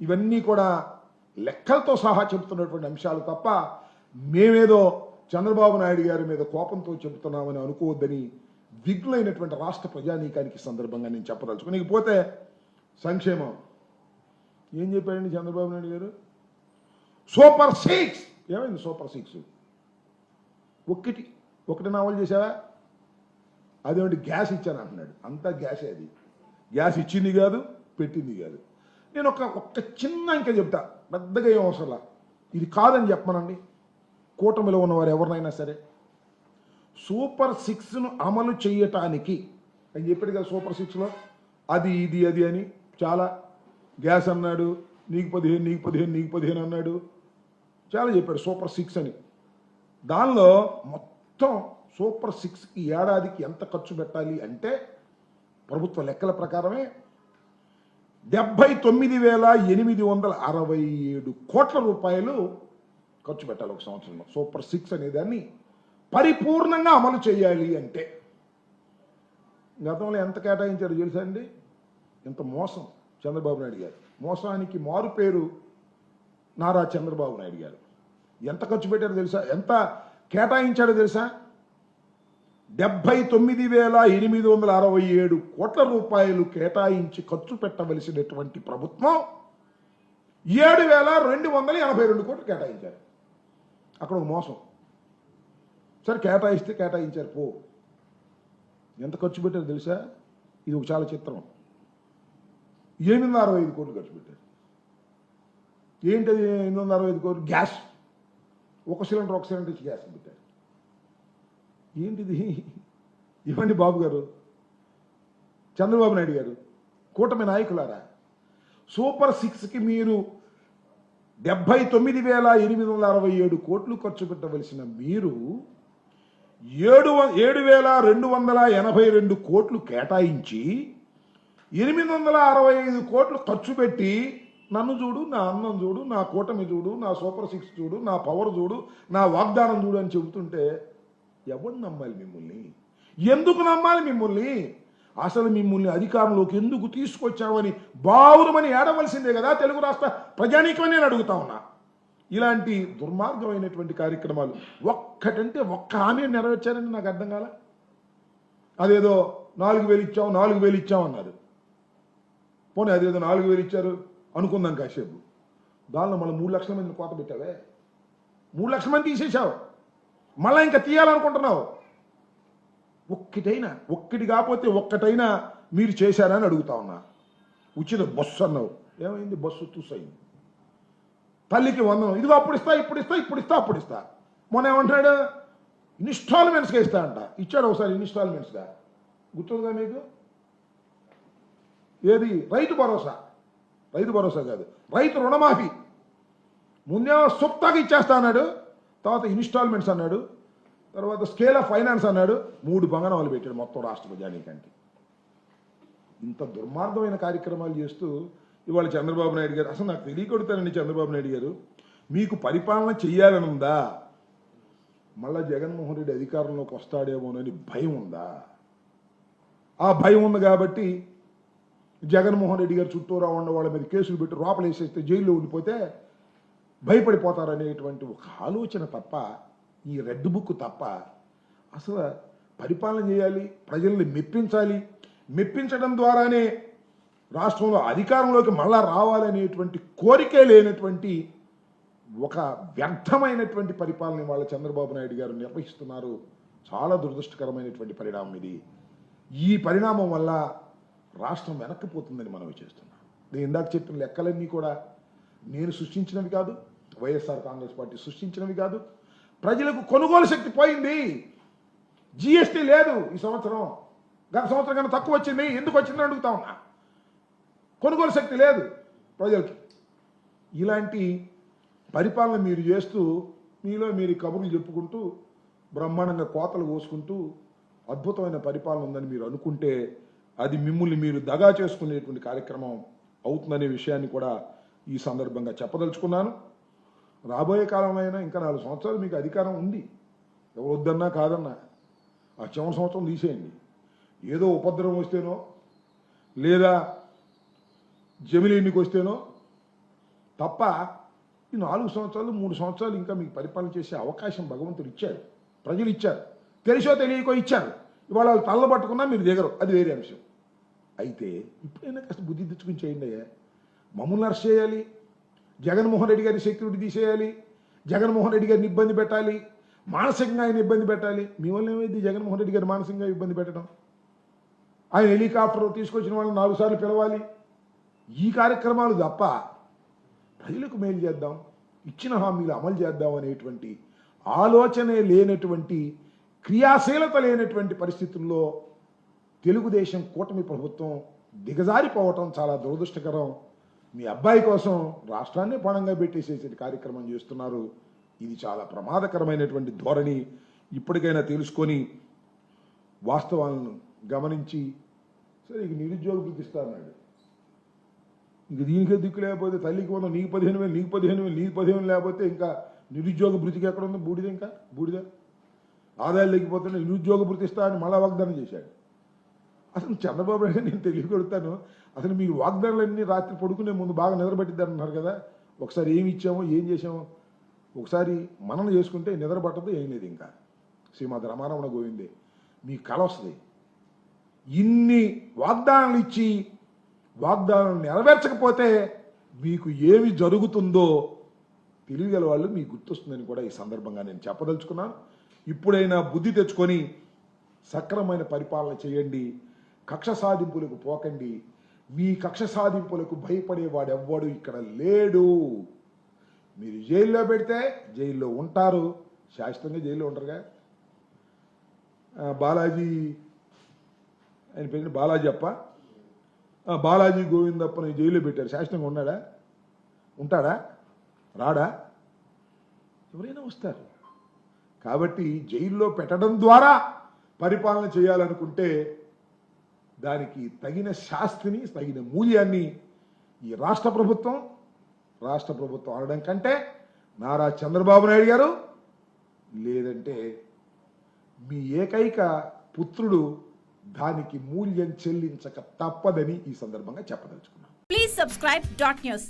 ఇవన్నీ కూడా లెక్కలతో సహా చెబుతున్నటువంటి అంశాలు తప్ప మేమేదో చంద్రబాబు నాయుడు గారి మీద కోపంతో చెబుతున్నామని అనుకోవద్దని విఘ్నులైనటువంటి రాష్ట్ర ప్రజానీకానికి సందర్భంగా నేను చెప్పదలుచుకుని పోతే సంక్షేమం. ఏం చెప్పాడండి చంద్రబాబు నాయుడు గారు? Super six! ఏమైంది సూపర్ సిక్స్? ఒక్కటి ఒకటి నావల్ చేసావా అదేమిటి గ్యాస్ ఇచ్చాను అంటున్నాడు. అంతా గ్యాసే అది. గ్యాస్ ఇచ్చింది కాదు పెట్టింది కాదు. నేను ఒక ఒక్క చిన్న ఇంకా చెప్తా. పెద్దగా ఏం అవసరం ఇది కాదని చెప్పమనండి. కూటమిలో ఉన్నవారు ఎవరినైనా సరే. సూపర్ సిక్స్ను అమలు చేయటానికి అని చెప్పాడు కదా సూపర్ సిక్స్లో అది ఇది అది అని చాలా గ్యాస్ అన్నాడు నీకు పదిహేను నీకు పదిహేను నీకు పదిహేను అన్నాడు. చాలా చెప్పాడు సూపర్ సిక్స్ అని. దానిలో మొత్తం సూపర్ సిక్స్కి ఏడాదికి ఎంత ఖర్చు పెట్టాలి అంటే ప్రభుత్వ లెక్కల ప్రకారమే డెబ్బై తొమ్మిది వేల ఎనిమిది వందల అరవై ఏడు కోట్ల రూపాయలు ఖర్చు పెట్టాలి ఒక సంవత్సరంలో. సూపర్ సిక్స్ అనే దాన్ని పరిపూర్ణంగా అమలు చేయాలి అంటే. గతంలో ఎంత కేటాయించారు తెలుసా అండి? ఇంత మోసం? చంద్రబాబు నాయుడు గారు. మోసానికి మారు పేరు నారా చంద్రబాబు నాయుడు గారు. ఎంత ఖర్చు పెట్టారో తెలుసా? ఎంత కేటాయించాడో తెలుసా? డెబ్బై తొమ్మిది వేల ఎనిమిది వందల అరవై ఏడు కోట్ల రూపాయలు కేటాయించి ఖర్చు పెట్టవలసినటువంటి ప్రభుత్వం ఏడు వేల రెండు వందల ఎనభై రెండు కోట్లు కేటాయించారు. అక్కడ ఒక మోసం. సరే కేటాయిస్తే కేటాయించారు పో. ఎంత ఖర్చు పెట్టారు తెలుసా? ఇది ఒక చాలా చిత్రం. ఎనిమిది వందల అరవై ఐదు కోట్లు ఖర్చు పెట్టారు. ఏంటది ఎనిమిది వందల అరవై ఐదు కోట్లు? గ్యాస్. ఒక సిలిండర్ ఒక సిలిండర్ ఇచ్చి గ్యాస్ పెట్టారు. ఏంటిది? ఇవ్వండి బాబు గారు. చంద్రబాబు నాయుడు గారు కూటమి నాయకులారా సూపర్ సిక్స్కి మీరు డెబ్బై తొమ్మిది వేల ఎనిమిది వందల అరవై ఏడు కోట్లు ఖర్చు పెట్టవలసిన మీరు ఏడు వ- ఏడు వేల రెండు వందల ఎనభై రెండు కోట్లు కేటాయించి ఎనిమిది వందల అరవై ఐదు కోట్లు ఖర్చు పెట్టి నన్ను చూడు నా అన్నం చూడు నా కూటమి చూడు నా సూపర్ సిక్స్ చూడు నా పవర్ చూడు నా వాగ్దానం చూడు అని చెబుతుంటే ఎవరు నమ్మాలి మిమ్మల్ని? ఎందుకు నమ్మాలి మిమ్మల్ని? అసలు మిమ్మల్ని అధికారంలోకి ఎందుకు తీసుకొచ్చామని బావురమని ఏడవలసిందే కదా తెలుగు రాష్ట్ర ప్రజానీకమని నేను అడుగుతా ఉన్నా. ఇలాంటి దుర్మార్గమైనటువంటి కార్యక్రమాలు ఒక్కటంటే ఒక్క హామీ నెరవేర్చారని నాకు అర్థం కాల? అదేదో నాలుగు వేలు ఇచ్చాం నాలుగు వేలు ఇచ్చాం అన్నారు. పోనీ అదేదో నాలుగు వేలు ఇచ్చారు అనుకుందాం కాసేపు. దానిలో మళ్ళీ మూడు లక్షల మందిని కోత పెట్టావే? మూడు లక్షల మంది తీసేశావు. మళ్ళీ ఇంకా తీయాలనుకుంటున్నావు? ఒక్కటైనా ఒక్కటి కాకపోతే ఒక్కటైనా మీరు చేశారని అడుగుతా ఉన్నా. ఉచిత బస్సు అన్నావు. ఏమైంది? బస్సు తుసైంది. తల్లికి వందనం. ఇదిగో అప్పుడు ఇస్తా ఇప్పుడు ఇస్తా ఇప్పుడు ఇస్తా అప్పుడు ఇస్తా. మొన్న ఏమంటాడు ఇన్స్టాల్మెంట్స్గా ఇస్తా అంట. ఇచ్చాడు ఒకసారి ఇన్స్టాల్మెంట్స్గా. గుర్తుందా మీకు? ఏది? రైతు భరోసా. రైతు భరోసా కాదు. రైతు రుణమాఫీ. ముందే సుప్తాగా ఇచ్చేస్తా అన్నాడు. తర్వాత ఇన్స్టాల్మెంట్స్ అన్నాడు. తర్వాత స్కేల్ ఆఫ్ ఫైనాన్స్ అన్నాడు. మూడు బంగారాలు పెట్టాడు మొత్తం రాష్ట్ర ప్రజానీకానికి. ఇంత దుర్మార్గమైన కార్యక్రమాలు చేస్తూ ఇవాళ చంద్రబాబు నాయుడు గారు అసలు నాకు తెలియకొడతానండి చంద్రబాబు నాయుడు గారు. మీకు పరిపాలన చెయ్యాలని ఉందా మళ్ళా జగన్మోహన్ రెడ్డి అధికారంలోకి వస్తాడేమోనని భయం ఉందా? ఆ భయం ఉంది కాబట్టి జగన్మోహన్ రెడ్డి గారు చుట్టూరా ఉన్న వాళ్ళ మీద కేసులు పెట్టి లోపలేసేస్తే జైల్లో ఉండిపోతే భయపడిపోతారనేటువంటి ఒక ఆలోచన తప్ప ఈ రెడ్ బుక్ తప్ప అసలు పరిపాలన చేయాలి ప్రజల్ని మెప్పించాలి మెప్పించడం ద్వారానే రాష్ట్రంలో అధికారంలోకి మళ్ళా రావాలనేటువంటి కోరికే లేనటువంటి ఒక వ్యర్థమైనటువంటి పరిపాలన వాళ్ళ చంద్రబాబు నాయుడు గారు నిర్వహిస్తున్నారు. చాలా దురదృష్టకరమైనటువంటి పరిణామం ఇది. ఈ పరిణామం వల్ల రాష్ట్రం వెనక్కిపోతుందని మనం చేస్తున్నాం. నేను ఇందాక చెప్పిన లెక్కలన్నీ కూడా నేను సృష్టించినవి కాదు వైఎస్ఆర్ కాంగ్రెస్ పార్టీ సృష్టించినవి కాదు. ప్రజలకు కొనుగోలు శక్తి పోయింది. జిఎస్టీ లేదు ఈ సంవత్సరం. గత సంవత్సరం కన్నా తక్కువ వచ్చింది. ఎందుకు వచ్చిందని అడుగుతా ఉన్నా. కొనుగోలు శక్తి లేదు ప్రజలకి. ఇలాంటి పరిపాలన మీరు చేస్తూ మీలో మీరు కబుర్లు చెప్పుకుంటూ బ్రహ్మాండంగా కోతలు కోసుకుంటూ అద్భుతమైన పరిపాలన ఉందని మీరు అనుకుంటే అది మిమ్మల్ని మీరు దగా చేసుకునేటువంటి కార్యక్రమం అవుతుందనే విషయాన్ని కూడా ఈ సందర్భంగా చెప్పదలుచుకున్నాను. రాబోయే కాలంలో ఇంకా నాలుగు సంవత్సరాలు మీకు అధికారం ఉంది. ఎవరు వద్దన్నా కాదన్నా. ఆ చివరి సంవత్సరం తీసేయండి. ఏదో ఉపద్రవం వస్తేనో లేదా జమిలి ఎన్నిక వస్తేనో తప్ప ఈ నాలుగు సంవత్సరాలు మూడు సంవత్సరాలు ఇంకా మీకు పరిపాలన చేసే అవకాశం భగవంతుడు ఇచ్చారు ప్రజలు ఇచ్చారు. తెలిసో తెలియకో ఇచ్చారు. ఇవాళ వాళ్ళు తల్ల పట్టుకున్నా మీరు దిగరు. అది వేరే అంశం. అయితే ఇప్పుడైనా కాస్త బుద్ధి తెచ్చుకుని చేయండి అయ్యా. మమ్మల్ని అరెస్ట్ చేయాలి. జగన్మోహన్ రెడ్డి గారి సెక్యూరిటీ తీసేయాలి జగన్మోహన్ రెడ్డి గారిని ఇబ్బంది పెట్టాలి మానసికంగా ఆయన ఇబ్బంది పెట్టాలి. మీ వల్ల ఏమైంది? జగన్మోహన్ రెడ్డి గారు మానసికంగా ఇబ్బంది పెట్టడం. ఆయన హెలికాప్టర్ తీసుకొచ్చిన వాళ్ళని నాలుగు సార్లు పిలవాలి. ఈ కార్యక్రమాలు తప్ప ప్రజలకు మేలు చేద్దాం ఇచ్చిన హామీలు అమలు చేద్దాం అనేటువంటి ఆలోచనే లేనటువంటి క్రియాశీలత లేనటువంటి పరిస్థితుల్లో తెలుగుదేశం కూటమి ప్రభుత్వం దిగజారిపోవటం చాలా దురదృష్టకరం. మీ అబ్బాయి కోసం రాష్ట్రాన్ని పణంగా పెట్టేసేసే కార్యక్రమం చేస్తున్నారు. ఇది చాలా ప్రమాదకరమైనటువంటి ధోరణి. ఇప్పటికైనా తెలుసుకొని వాస్తవాలను గమనించి సరే ఇక నిరుద్యోగ వృత్తి అన్నాడు. ఇంక దీనికే దిక్కు లేకపోతే తల్లికి వంద నీకు పదిహేను వేలు నీకు పదిహేను వేలు నీకు పదిహేను లేకపోతే ఇంకా నిరుద్యోగ భృతికి ఎక్కడ ఉంది? బూడిద ఇంకా? బూడిద? ఆదాయాలు లేకపోతే నిరుద్యోగ బృతిస్తా అని మళ్ళా వాగ్దానం చేశాడు. అసలు చంద్రబాబు నాయుడు నేను తెలియకొడతాను అసలు మీ వాగ్దానాలన్నీ రాత్రి పడుకునే ముందు బాగా నిద్రపట్టిద్ది అంటున్నారు కదా. ఒకసారి ఏమి ఇచ్చామో ఏం చేసామో ఒకసారి మనం చేసుకుంటే నిద్ర పట్టదు ఏం లేదు ఇంకా. శ్రీమద్ రమారమణ గోవిందే మీ కళ వస్తుంది. ఇన్ని వాగ్దానాలు ఇచ్చి వాగ్దానాలు నెరవేర్చకపోతే మీకు ఏమి జరుగుతుందో తెలియగల వాళ్ళు మీకు గుర్తొస్తుందని కూడా ఈ సందర్భంగా నేను చెప్పదలుచుకున్నాను. ఇప్పుడైనా బుద్ధి తెచ్చుకొని సక్రమైన పరిపాలన చేయండి. కక్ష సాధింపులకు పోకండి. మీ కక్ష సాధింపులకు భయపడేవాడు ఎవ్వడు ఇక్కడ లేడు. మీరు జైల్లో పెడితే జైల్లో ఉంటారు. శాశ్వతంగా జైల్లో ఉంటారుగా. బాలాజీ ఆయన పేరు బాలాజీ అప్ప. బాలాజీ గోవిందప్పని జైల్లో పెట్టారు. శాశ్వతంగా ఉన్నాడా? ఉంటాడా? రాడా? ఎవరైనా వస్తారు. కాబట్టి జైల్లో పెట్టడం ద్వారా పరిపాలన చేయాలనుకుంటే దానికి తగిన శాస్తిని తగిన మూల్యాన్ని ఈ రాష్ట్ర ప్రభుత్వం రాష్ట్ర ప్రభుత్వం అనడం కంటే నారా చంద్రబాబు నాయుడు గారు లేదంటే మీ ఏకైక పుత్రుడు దానికి మూల్యం చెల్లించక తప్పదని ఈ సందర్భంగా చెప్పదలుచుకున్నాను ప్లీజ్ సబ్స్క్రైబ్ డాట్ న్యూస్